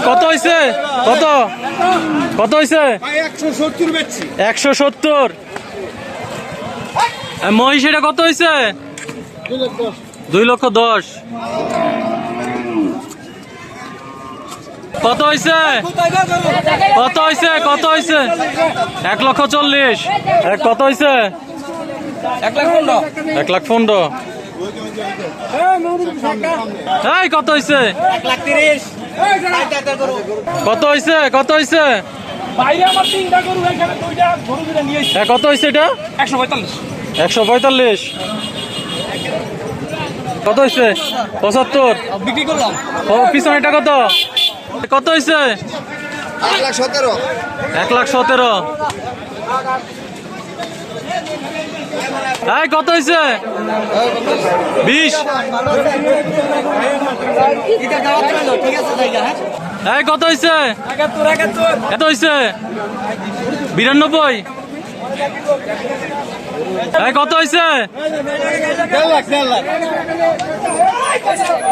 কত হয়েছে কত? কত হয়েছে একশো সত্তর মহিষ এটা কত হয়েছে দুই লক্ষ দশ। কত হয়েছে কত হয়েছে কত হয়েছে এক লক্ষ চল্লিশ। এ, কত হয়েছে এক লাখ পনেরো। এক লাখ পনেরো। কত হয়েছে এক লাখ তিরিশ। কত হয়েছে কত হয়েছে বাইরে আমার তিনটা গরু এখানে দুইটা গরু দুটা নিয়ে কত হয়েছে এটা? একশো পঁয়তাল্লিশ। একশো পঁয়তাল্লিশ। কত হয়েছে পঁচাত্তর। বিক্রি করলাম। ও পিছনেটা কত? কত হয়েছে এক লাখ সতেরো। এক লাখ সতেরো। এই, কত হয়েছে বিশ। এই, কত হয়েছে এত হয়েছে বিরানব্বই। এই, কত হয়েছে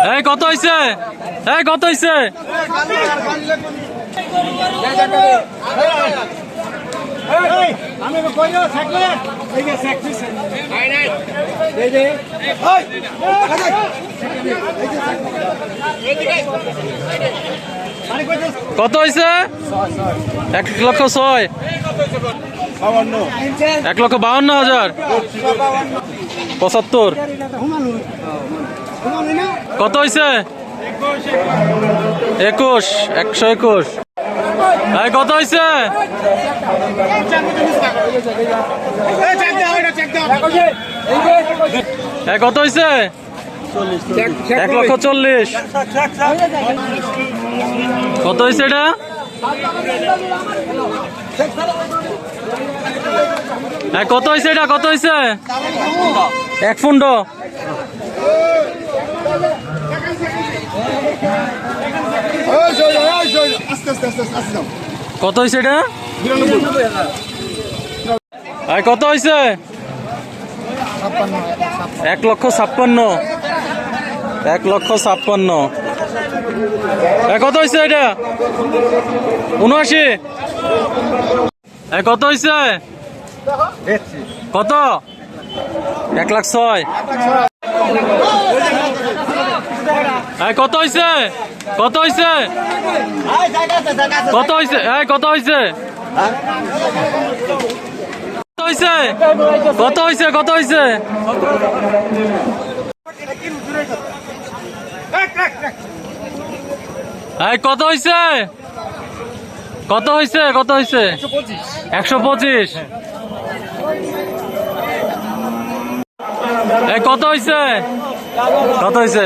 এই, কত হয়েছে এই, কত হয়েছে কত হয়েছে এক লক্ষ ছয়। এক লক্ষ বাউন্ন হাজার। পঁচাত্তর। কত হয়েছে একুশ। একশো একুশ। কত হয়েছে কত হয়েছে এক লক্ষ চল্লিশ। কত হয়েছে এটা? কত হয়েছে এটা? কত হয়েছে এক ফুন্ড। আস্তে আস্তে আস্তে আস্তে আস্তে কত হয়েছে এটা? এই কত হয়েছে এক লক্ষ ছাপ্পান্ন। এক লক্ষ ছাপ্পান্ন। কত হয়েছে এটা? উনআশি কত হয়েছে কত? এক লাখ ছয়। কত হয়েছে কত হয়েছে কত হয়েছে এই কত হয়েছে কত হয়েছে কত হয়েছে কত হয়েছে এই কত হয়েছে কত হয়েছে কত হয়েছে একশো পঁচিশ কত হয়েছে কত হয়েছে